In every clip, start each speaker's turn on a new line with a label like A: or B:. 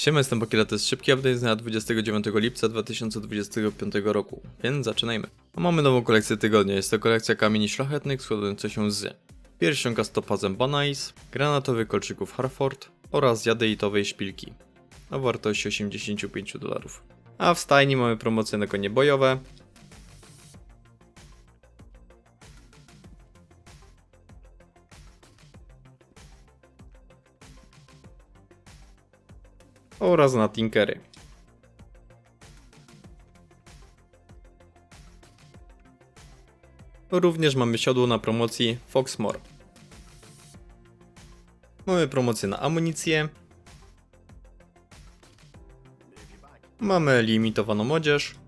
A: Siema, jestem Bakila, to jest szybki update z dnia 29 lipca 2025 roku, więc zaczynajmy. Mamy nową kolekcję tygodnia, jest to kolekcja kamieni szlachetnych składająca się z pierścionka z topazem Banais, granatowych kolczyków Harford oraz jadeitowej szpilki o wartości 85 dolarów. A w stajni mamy promocję na konie bojowe, oraz na Tinkery. Również mamy siodło na promocji Foxmore. Mamy promocję na amunicję. Mamy limitowaną odzież.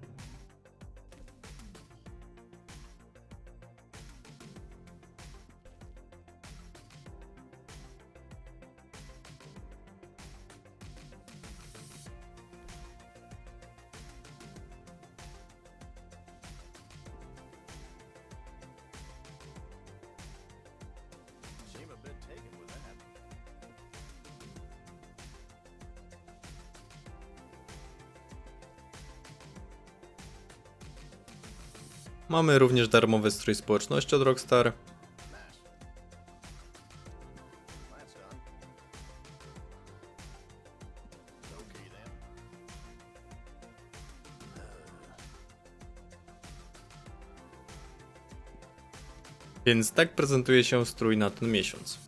A: Mamy również darmowy strój społeczności od Rockstar. Więc tak prezentuje się strój na ten miesiąc.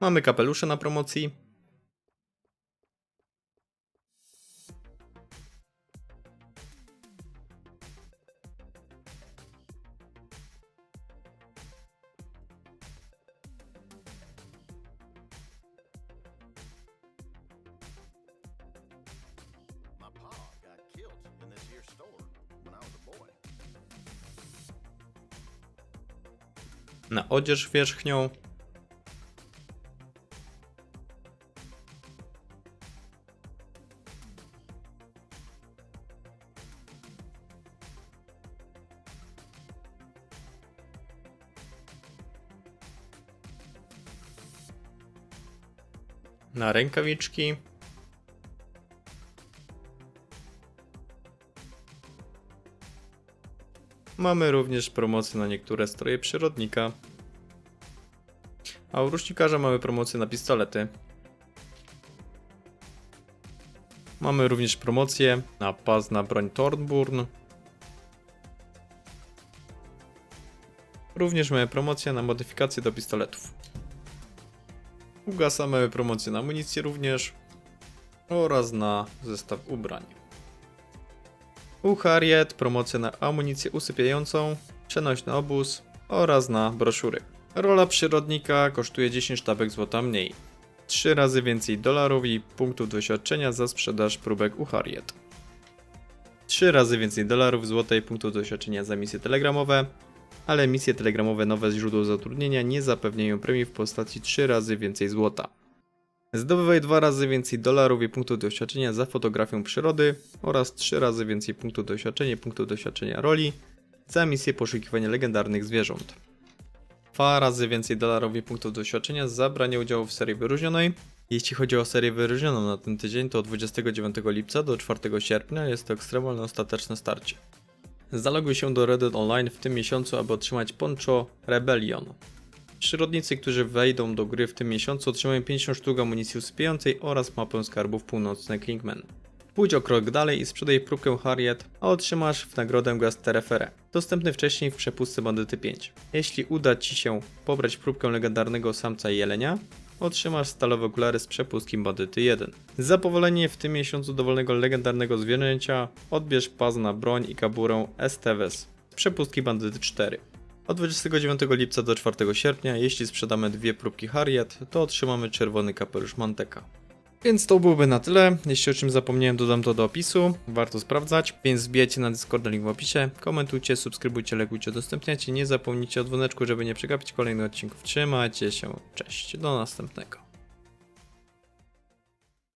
A: Mamy kapelusze na promocji. Na odzież wierzchnią. Na rękawiczki. Mamy również promocję na niektóre stroje przyrodnika. A u rusznikarza mamy promocję na pistolety. Mamy również promocję na pas na broń Thornburn. Również mamy promocję na modyfikację do pistoletów. U Gasa mamy promocję na amunicję również oraz na zestaw ubrań. U Harriet promocję na amunicję usypiającą, przenośny obóz oraz na broszury. Rola przyrodnika kosztuje 10 sztabek złota mniej. 3 razy więcej dolarów i punktów doświadczenia za sprzedaż próbek u Harriet. 3 razy więcej dolarów, złota i punktów doświadczenia za misje telegramowe, ale misje telegramowe nowe źródło zatrudnienia nie zapewniają premii w postaci 3 razy więcej złota. Zdobywaj 2 razy więcej dolarów i punktów doświadczenia za fotografię przyrody oraz 3 razy więcej punktów doświadczenia i punktów doświadczenia roli za misję poszukiwania legendarnych zwierząt. Dwa razy więcej dolarów i punktów doświadczenia za branie udziału w serii wyróżnionej. Jeśli chodzi o serię wyróżnioną na ten tydzień, to od 29 lipca do 4 sierpnia jest to ekstremalne ostateczne starcie. Zaloguj się do Reddit Online w tym miesiącu, aby otrzymać Poncho Rebellion. Przyrodnicy, którzy wejdą do gry w tym miesiącu otrzymają 50 sztuk amunicji usypiającej oraz mapę skarbów północny Kingman. Pójdź o krok dalej i sprzedaj próbkę Harriet, a otrzymasz w nagrodę gaz Terefere, dostępny wcześniej w przepustce Bandyty 5. Jeśli uda Ci się pobrać próbkę legendarnego samca jelenia, otrzymasz stalowe okulary z przepustki Bandyty 1. Za powolenie w tym miesiącu dowolnego legendarnego zwierzęcia odbierz pas na broń i kaburę Esteves z przepustki Bandyty 4. Od 29 lipca do 4 sierpnia, jeśli sprzedamy dwie próbki Harriet, to otrzymamy czerwony kapelusz Manteka. Więc to byłoby na tyle. Jeśli o czym zapomniałem, dodam to do opisu. Warto sprawdzać. Więc wbijajcie na Discord, link w opisie. Komentujcie, subskrybujcie, lajkujcie, udostępniajcie. Nie zapomnijcie o dzwoneczku, żeby nie przegapić kolejnych odcinków. Trzymajcie się. Cześć. Do następnego.